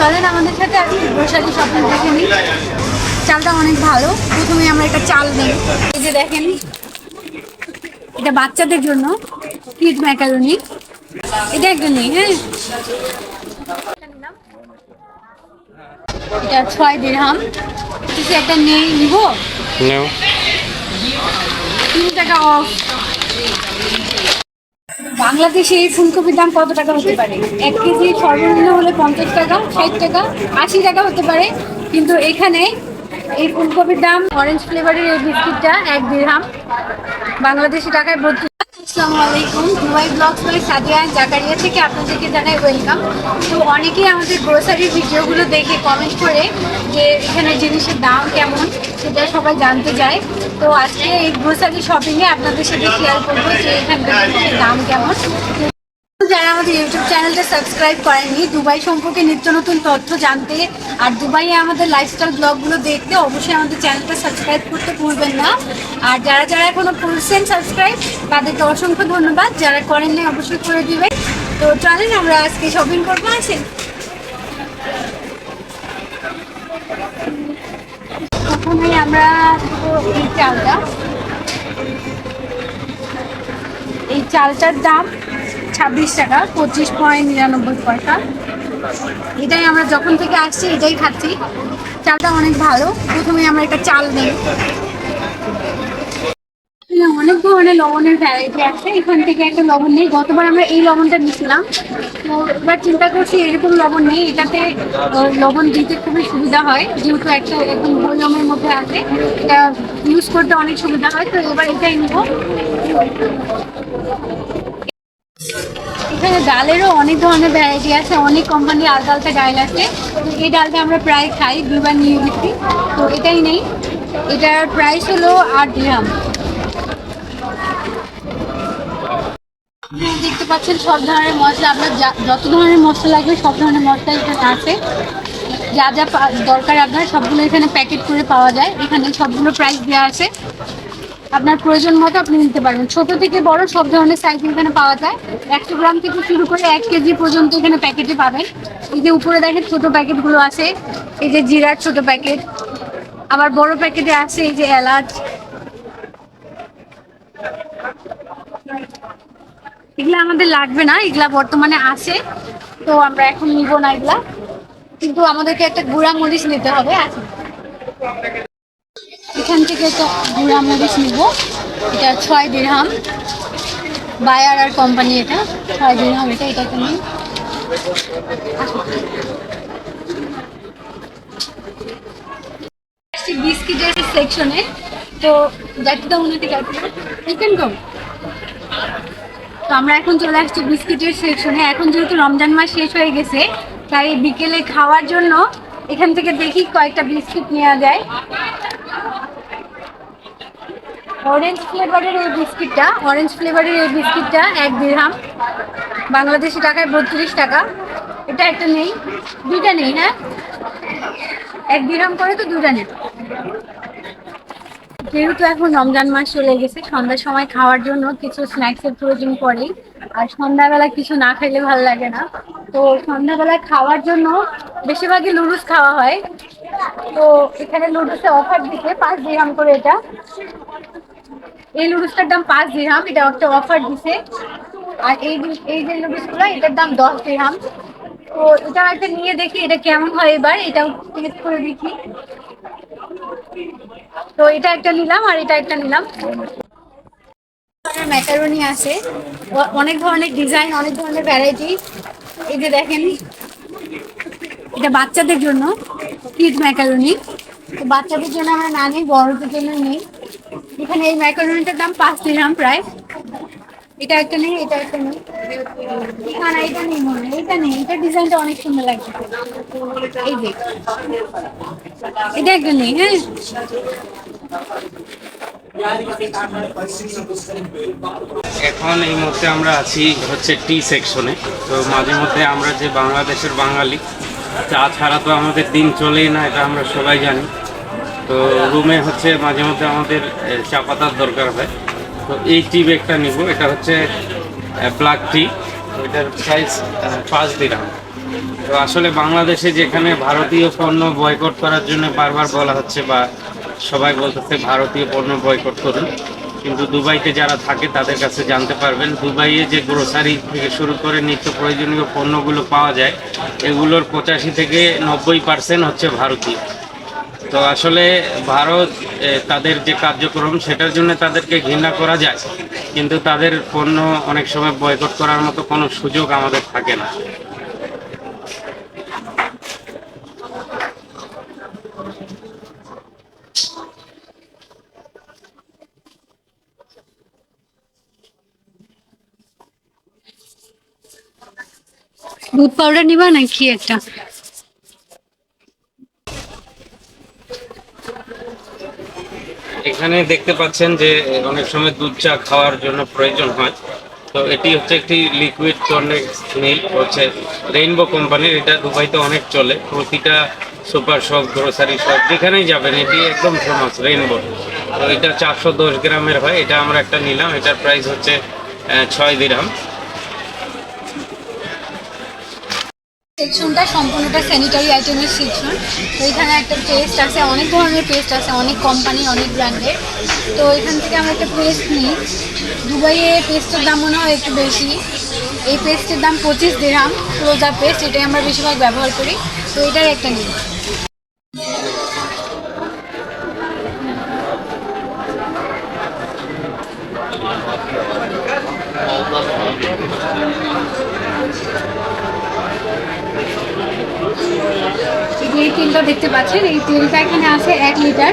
চলেন আমাদের সাথে আজকে গ্রোসারি শপিং দেখে নিই চালটা অনেক ভালো। প্রথমে আমরা একটা চাল নিই। এই যে দেখেন এটা বাচ্চাদের জন্য কিড ম্যাকারনি। এটা একটা নেই হ্যাঁ। এটা ছয় দিরহাম। কিছু একটা নেই নিব? নেও। তিন টাকা অফ বাংলাদেশে এই ফুলকপির দাম কত টাকা হতে পারে? এক কেজি সর্বনিম্ন হলে পঞ্চাশ টাকা, ষাট টাকা, আশি টাকা হতে পারে। কিন্তু এখানে এই ফুলকপির দাম অরেঞ্জ ফ্লেভারের এই বিস্কিটটা এক দিরহাম বাংলাদেশি টাকায় বত্রিশ আসসালামু আলাইকুম। দুবাই ব্লগস জাকারিয়া থেকে আপনাদেরকে জানাই ওয়েলকাম। তো অনেকেই আমাদের গ্রোসারি ভিডিওগুলো দেখে কমেন্ট করে যে এখানে জিনিসের দাম কেমন, সেটা সবাই জানতে চায়। তো আজকে এই গ্রোসারি শপিংয়ে আপনাদের সাথে শেয়ার করব যে এখানকার জিনিসের দাম কেমন। যারা আমাদের ইউটিউব চ্যানেলটা সাবস্ক্রাইব করেননি, দুবাই সম্পর্কে নিত্য নতুন তথ্য জানতে আর দুবাইয়ে আমাদের লাইফস্টাইল ব্লগগুলো দেখতে অবশ্যই আমাদের চ্যানেলটা সাবস্ক্রাইব করতে ভুলবেন না। আর যারা যারা এখনও করছেন সাবস্ক্রাইব তাদেরকে অসংখ্য ধন্যবাদ। যারা করেননি অবশ্যই করে দিবেন। তো চলেন, আমরা আজকে শপিং করব আসেন আমরা এই চালটা। এই চালটার দাম ছাব্বিশ টাকা, পঁচিশ পয়েন্ট নিরানব্বই পয়সা। এটাই আমরা যখন থেকে আসছি, এটাই খাচ্ছি। চালটা অনেক ভালো। প্রথমে আমরা একটা চাল নিই। অনেক ধরনের লবণের ভ্যারাইটি আছে। এখান থেকে একটা লবণ নেই। গতবার আমরা এই লবণটা নিয়েছিলাম। তো এবার চিন্তা করছি, এরকম লবণ নেই। এটাতে লবণ দিতে খুবই সুবিধা হয়। যেহেতু একটা একদম বৈলমের মধ্যে আছে, এটা ইউজ করতে অনেক সুবিধা হয়। তো এবার এটাই নেব। ডালেরও অনেক ধরনের ভ্যারাইটি আছে, অনেক কোম্পানি আলাদা আলাদা ডাল আছে। এই ডালটা আমরা প্রায় খাই দুবার নিয়ে গেছি। তো এটাই নেই। এটার প্রাইস হলো আট গ্রাম। দেখতে পাচ্ছেন সব ধরনের মশলা, আপনার যত ধরনের মশলা লাগবে, সব ধরনের মশলা এখানে আছে। যা যা দরকার আপনার, সবগুলো এখানে প্যাকেট করে পাওয়া যায়। এখানে সবগুলো প্রাইস দেওয়া আছে। আপনার প্রয়োজন মতো আপনি নিতে পারবেন। ছোট থেকে বড় সব ধরনের সাইজ এখানে পাওয়া যায়। একশো গ্রাম থেকে শুরু করে এক কেজি পর্যন্ত এখানে প্যাকেটে পাবেন। এই যে উপরে দেখেন ছোট প্যাকেটগুলো আছে। এই যে জিরার ছোট প্যাকেট আবার বড় প্যাকেটে আছে এই যে এলাচ। এগুলা আমাদের লাগবে না, এগুলা বর্তমানে আছে। তো আমরা এখন নিব না এগুলা। কিন্তু আমাদেরকে একটা গুঁড়া মরিচ নিতে হবে, আছে। এখান থেকে একটা গুঁড়া মরিচ নিব। এটা ছয় দিরহাম বায়ার আর কোম্পানি এটা। ছয় দিরহাম এটা এটা তুমি বিস্কিটের সেকশনে তো যাইতে দাও ওনাকে যাইতে কম তো আমরা এখন চলে আসছি বিস্কিটের সেকশনে এখন যেহেতু রমজান মাস শেষ হয়ে গেছে, তাই বিকেলে খাওয়ার জন্য এখান থেকে দেখি কয়েকটা বিস্কিট নেওয়া যায়। অরেঞ্জ ফ্লেভারের এই বিস্কিটটা অরেঞ্জ ফ্লেভারের এই বিস্কিটটা, এক দিরহাম বাংলাদেশি টাকায় বত্রিশ টাকা। এটা একটা নেই, দুইটা নেই হ্যাঁ? এক দিরহাম করে তো দুটা নেই। যেহেতু এখন রমজান মাস চলে গেছে, সন্ধ্যার সময় খাওয়ার জন্য কিছু স্ন্যাক্সের প্রয়োজন পড়ে। আর সন্ধ্যাবেলা কিছু না খাইলে ভালো লাগে না। তো সন্ধ্যাবেলা খাওয়ার জন্য বেশিরভাগই লুডুস খাওয়া হয়। তো এখানে লুডুসে অফার দিতে পাঁচ দিরহাম করে এটা। এই লুডুসটার দাম পাঁচ দিরহাম এটা একটা অফার দিছে। আর এই এই যে লুডুসগুলো এটার দাম দশ দিরহাম তো এটা একটা নিয়ে দেখি, এটা কেমন হয় এবার, এটাও টেস্ট করে দেখি। তো এটা একটা নিলাম, আর এটা একটা নিলাম। ম্যাকারনি আছে। অনেক ধরনের ডিজাইন অনেক ধরনের ভ্যারাইটি এই যে দেখেন, এটা বাচ্চাদের জন্য কিড ম্যাকারনি তো বাচ্চাদের জন্য আমরা না নিই, বড়দের জন্য নেই। এখানে এই ম্যাকারনিটার দাম পাঁচ দিরাম প্রায়। এটা একটা নেই, এটা একটা নেই। না না, এটা নেই, মনে এটা নেই, এটা ডিজাইনটা অনেক সুন্দর লাগছে। এই যে, এটা একটা নেই হ্যাঁ। এখন এই মুহূর্তে আমরা আছি হচ্ছে টি সেকশনে। তো মাঝে মধ্যে আমরা যে বাংলাদেশের বাঙালি চা ছাড়া তো আমাদের দিন চলেই না, এটা আমরা সবাই জানি। তো রুমে হচ্ছে মাঝে মধ্যে আমাদের চা পাতার দরকার হয়। তো এই টি ব্যাগটা নিব। এটা হচ্ছে ব্ল্যাক টি এটার প্রাইস পাঁচ দিরাম তো আসলে বাংলাদেশে যেখানে ভারতীয় পণ্য বয়কট করার জন্য বারবার বলা হচ্ছে বা সবাই বলতেছে ভারতীয় পণ্য বয়কট করুন, কিন্তু দুবাইতে যারা থাকে তাদের কাছে জানতে পারবেন, দুবাইয়ে যে গ্রোসারি থেকে শুরু করে নিত্য প্রয়োজনীয় পণ্যগুলো পাওয়া যায়, এগুলোর পঁচাশি থেকে নব্বই পার্সেন্ট হচ্ছে ভারতীয়। তো আসলে ভারত তাদের যে কার্যক্রম, সেটার জন্য তাদেরকে ঘৃণা করা যায়। কিন্তু তাদের পণ্য অনেক সময় বয়কট করার মতো কোনো সুযোগ আমাদের থাকে না। দুধ পাউডার নিবা নাকি একটা? এখানে দেখতে পাচ্ছেন যে অনেক সময় দুধ চা খাওয়ার জন্য প্রয়োজন হয়। তো এটি হচ্ছে একটি লিকুইড কর্নেক্স মিল্ক হচ্ছে রেইনবো কোম্পানির এটা দুবাইতে অনেক চলে। প্রতিটা সুপার শপ গ্রোসারি শপ যেখানেই যাবেন, এটি একদম ফেমাস রেইনবো তো এটা চারশো দশ গ্রামের হয়। এটা আমরা একটা নিলাম। এটার প্রাইস হচ্ছে ছয় দিরাম সেকশনটা সম্পূর্ণটা স্যানিটারি আইটেমের সেকশন তো এখানে একটা পেস্ট আছে, অনেক ধরনের পেস্ট আছে, অনেক কোম্পানি অনেক ব্র্যান্ডের তো এখান থেকে আমরা একটা পেস্ট নিই। দুবাইয়ে পেস্টের দাম মনে হয় একটু বেশি। এই পেস্টের দাম পঁচিশ দেড়াম রোজা পেস্ট এটাই আমরা বেশিরভাগ ব্যবহার করি। তো এটার একটা নিই। এই তেলটা দেখতে পাচ্ছেন? এই তেলটা এখানে আছে এক লিটার।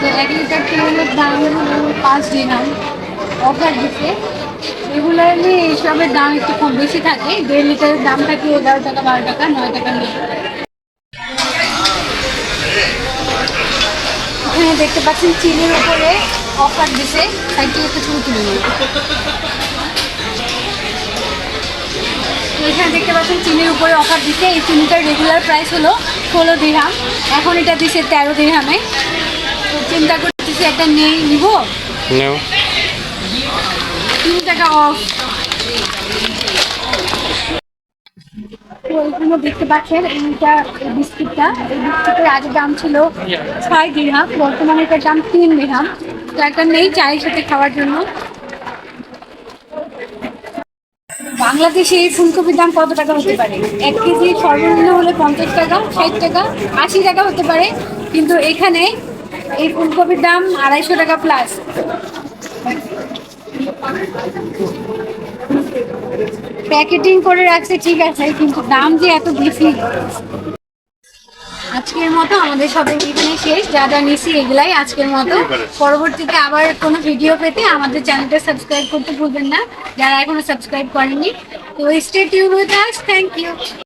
তো এক লিটার তেলের দাম হলো পাঁচ দিনাম অফার দিচ্ছে। রেগুলারলি এইসবের দাম একটু কম বেশি থাকে। দেড় লিটারের দাম থাকে এগারো টাকা, বারো টাকা, নয় টাকা এখানে দেখতে পাচ্ছেন, চিনির উপরে অফার দিছে সাইডটি একটু ছবি নিন। তো এখানে দেখতে পাচ্ছেন চিনির উপরে অফার দিচ্ছে। এই চিনিটার রেগুলার প্রাইস হলো ষোলো দিরহাম এখন এটা দিচ্ছে তেরো দিরহামে তো চিন্তা করতেছি একটা নেই নিব? তিন টাকা অফ তো এখানে দেখতে পাচ্ছেন এইটা এই বিস্কিটটা। এই বিস্কিটের আগে দাম ছিল ছয় দিরহাম বর্তমানে এটার দাম তিন দিরহাম তো একটা নেই চায়ের সাথে খাওয়ার জন্য। বাংলাদেশে এই ফুলকপির দাম কত টাকা হতে পারে? এক কেজি সর্বনিম্ন হলে পঞ্চাশ টাকা, ষাট টাকা, আশি টাকা হতে পারে। কিন্তু এখানে এই ফুলকপির দাম আড়াইশো টাকা প্লাস প্যাকেটিং করে রাখছে, ঠিক আছে, কিন্তু দাম যে এত বেশি। আজকের মতো আমাদের সবাই এখানে শেষ। যা যা নিছি এগুলাই আজকের মতো। পরবর্তীতে আবার কোনো ভিডিও পেতে আমাদের চ্যানেলটা সাবস্ক্রাইব করতে ভুলবেন না। যারা এখনও সাবস্ক্রাইব করেনি তো stay tune with us thank you